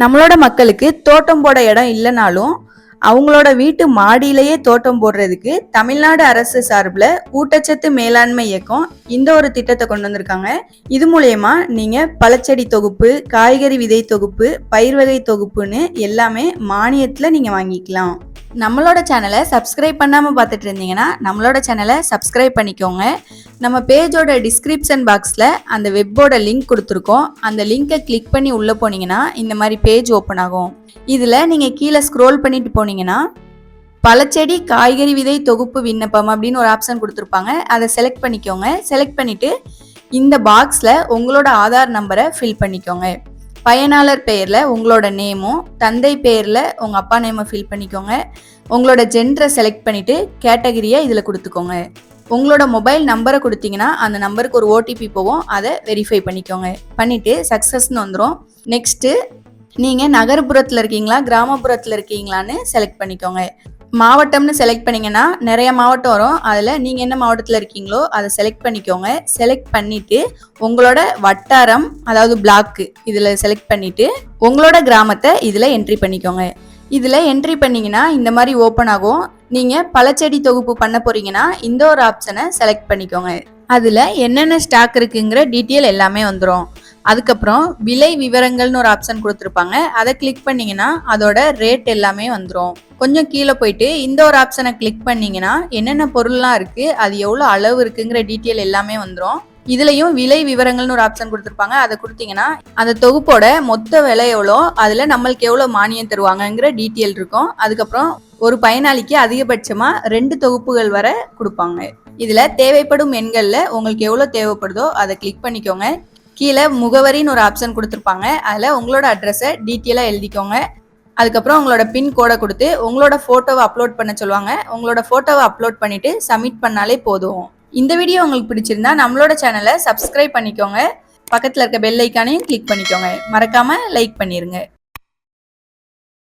நம்மளோட மக்களுக்கு தோட்டம் போட இடம் இல்லைனாலும் அவங்களோட வீட்டு மாடியிலேயே தோட்டம் போடுறதுக்கு தமிழ்நாடு அரசு சார்பில் ஊட்டச்சத்து மேலாண்மை இயக்கம் இந்த ஒரு திட்டத்தை கொண்டு வந்திருக்காங்க. இது மூலயமா நீங்க பழச்செடி தொகுப்பு காய்கறி விதை தொகுப்பு பயிர் வகை தொகுப்புன்னு எல்லாமே மானியத்தில் நீங்க வாங்கிக்கலாம். நம்மளோட சேனலை சப்ஸ்கிரைப் பண்ணாமல் பார்த்துட்டு இருந்தீங்கன்னா நம்மளோட சேனலை சப்ஸ்கிரைப் பண்ணிக்கோங்க. நம்ம பேஜோட டிஸ்கிரிப்ஷன் பாக்ஸில் அந்த வெப்போட லிங்க் கொடுத்துருக்கோம். அந்த லிங்கை கிளிக் பண்ணி உள்ளே போனீங்கன்னா இந்த மாதிரி பேஜ் ஓப்பன் ஆகும். இதில் நீங்கள் கீழே ஸ்க்ரோல் பண்ணிட்டு போனீங்கன்னா பழச்செடி காய்கறி விதை தொகுப்பு விண்ணப்பம் அப்படின்னு ஒரு ஆப்ஷன் கொடுத்துருப்பாங்க. அதை செலக்ட் பண்ணிக்கோங்க. செலக்ட் பண்ணிவிட்டு இந்த பாக்ஸில் உங்களோட ஆதார் நம்பரை ஃபில் பண்ணிக்கோங்க. பயனாளர் பெயரில் உங்களோட நேமும் தந்தை பெயரில் உங்கள் அப்பா நேமை ஃபில் பண்ணிக்கோங்க. உங்களோட ஜென்டரை செலக்ட் பண்ணிவிட்டு கேட்டகரியை இதில் கொடுத்துக்கோங்க. உங்களோட மொபைல் நம்பரை கொடுத்தீங்கன்னா அந்த நம்பருக்கு ஒரு ஓடிபி போகும். அதை வெரிஃபை பண்ணிக்கோங்க. பண்ணிவிட்டு சக்ஸஸ்ன்னு வந்துடும் நெக்ஸ்ட்டு நீங்கள் நகர்ப்புறத்தில் இருக்கீங்களா கிராமப்புறத்தில் இருக்கீங்களான்னு செலக்ட் பண்ணிக்கோங்க. மாவட்டம்னு செலக்ட் பண்ணீங்கன்னா நிறைய மாவட்டம் வரும். அதில் நீங்கள் என்ன மாவட்டத்தில் இருக்கீங்களோ அதை செலக்ட் பண்ணிக்கோங்க. செலக்ட் பண்ணிவிட்டு உங்களோட வட்டாரம் அதாவது பிளாக்கு இதில் செலக்ட் பண்ணிவிட்டு உங்களோட கிராமத்தை இதில் என்ட்ரி பண்ணிக்கோங்க. இதில் என்ட்ரி பண்ணீங்கன்னா இந்த மாதிரி ஓப்பன் ஆகும். நீங்கள் பழச்செடி தொகுப்பு பண்ண போகிறீங்கன்னா இந்த ஒரு ஆப்ஷனை செலக்ட் பண்ணிக்கோங்க. அதில் என்னென்ன ஸ்டாக் இருக்குங்கிற டீட்டெயில் எல்லாமே வந்துடும் அதுக்கப்புறம் விலை விவரங்கள்னு ஒரு ஆப்ஷன் கொடுத்துருப்பாங்க. அதை கிளிக் பண்ணீங்கன்னா அதோட ரேட் எல்லாமே வந்துடும் கொஞ்சம் கீழே போயிட்டு இந்த ஒரு ஆப்ஷனை கிளிக் பண்ணீங்கன்னா என்னென்ன பொருள்லாம் இருக்குது அது எவ்வளோ அளவு இருக்குங்கிற டீட்டெயில் எல்லாமே வந்துடும் இதுலயும் விலை விவரங்கள்னு ஒரு ஆப்ஷன் கொடுத்துருப்பாங்க. அதை கொடுத்தீங்கன்னா அந்த தொகுப்போட மொத்த விலை எவ்வளோ அதில் நம்மளுக்கு எவ்வளோ மானியம் தருவாங்கங்கிற டீட்டெயில் இருக்கும். அதுக்கப்புறம் ஒரு பயனாளிக்கு அதிகபட்சமாக ரெண்டு தொகுப்புகள் வரை கொடுப்பாங்க. இதில் தேவைப்படும் எண்களில் உங்களுக்கு எவ்வளோ தேவைப்படுதோ அதை கிளிக் பண்ணிக்கோங்க. கீழே முகவரின்னு ஒரு ஆப்ஷன் கொடுத்துருப்பாங்க. அதில் உங்களோட அட்ரஸை டீட்டெயிலாக எழுதிக்கோங்க. அதுக்கப்புறம் உங்களோட பின் கோடை கொடுத்து உங்களோட ஃபோட்டோவை அப்லோட் பண்ண சொல்லுவாங்க. உங்களோட ஃபோட்டோவை அப்லோட் பண்ணிவிட்டு சப்மிட் பண்ணாலே போதும். இந்த வீடியோ உங்களுக்கு பிடிச்சிருந்தா நம்மளோட சேனலை சப்ஸ்கிரைப் பண்ணிக்கோங்க. பக்கத்தில் இருக்க பெல் ஐக்கானையும் கிளிக் பண்ணிக்கோங்க. மறக்காமல் லைக் பண்ணிடுங்க